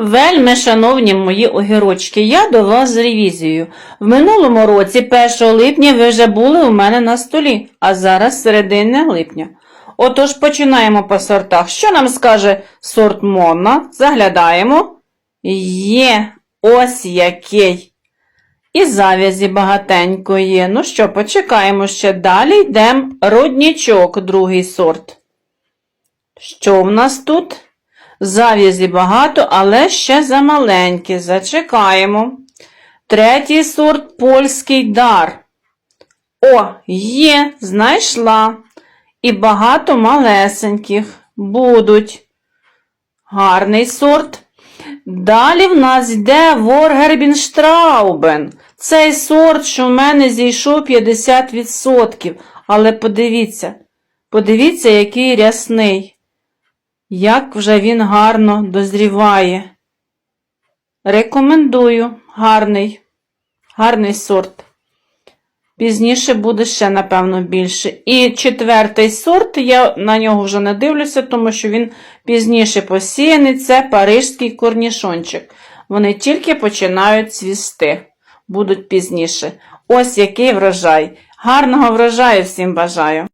Вельми, шановні мої огірочки, я до вас з ревізією. В минулому році, 1 липня, ви вже були у мене на столі, а зараз середина липня. Отож починаємо по сортах. Що нам скаже сорт Монна? Заглядаємо. Є, ось який. І зав'язі багатенько є. Ну що, почекаємо ще далі. Йдемо роднічок, другий сорт. Що в нас тут? Зав'язі багато, але ще замаленькі. Зачекаємо. Третій сорт польський дар. О, є, знайшла. І багато малесеньких будуть. Гарний сорт. Далі в нас йде Воргербінштраубен. Цей сорт, що в мене зійшов 50%. Але подивіться, подивіться, який рясний. Як вже він гарно дозріває. Рекомендую. Гарний, гарний сорт. Пізніше буде ще, напевно, більше. І четвертий сорт, я на нього вже не дивлюся, тому що він пізніше посіяний. Це парижський корнішончик. Вони тільки починають цвісти, будуть пізніше. Ось який врожай. Гарного врожаю всім бажаю!